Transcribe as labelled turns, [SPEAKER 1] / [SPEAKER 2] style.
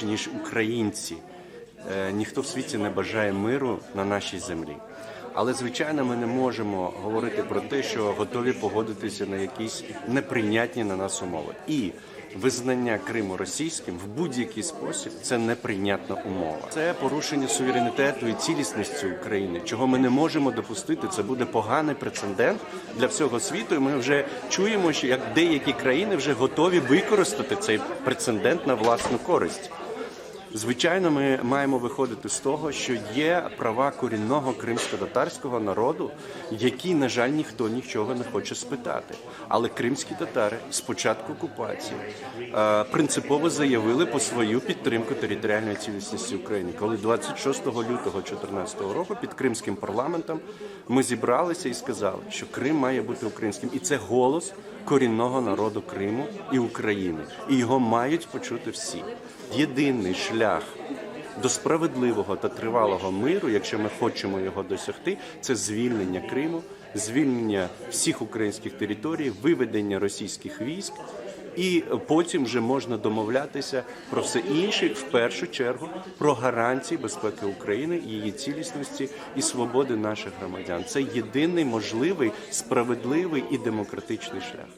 [SPEAKER 1] більше ніж українці. Е, Ніхто в світі не бажає миру на нашій землі. Але звичайно, ми не можемо говорити про те, що готові погодитися на якісь неприйнятні на нас умови. І визнання Криму російським в будь-який спосіб це неприйнятна умова. Це порушення суверенітету і цілісності України, чого ми не можемо допустити. Це буде поганий прецедент для всього світу. І ми вже чуємо, що як деякі країни вже готові використати цей прецедент на власну користь. Звичайно, ми маємо виходити з того, що є права корінного кримсько-татарського народу, які, на жаль, ніхто нічого не хоче спитати. Але кримські татари з початку окупації е, принципово заявили по свою підтримку територіальної цілісності України. Коли 26 лютого 2014 року під кримським парламентом ми зібралися і сказали, що Крим має бути українським, і це голос корінного народу Криму і України, і його мають почути всі. Єдиний шлях до справедливого та тривалого миру, якщо ми хочемо його досягти, це звільнення Криму, звільнення всіх українських територій, виведення російських військ. І потім вже можна домовлятися про все інше, в першу чергу про гарантії безпеки України, її цілісності і свободи наших громадян. Це єдиний можливий, справедливий і демократичний шлях.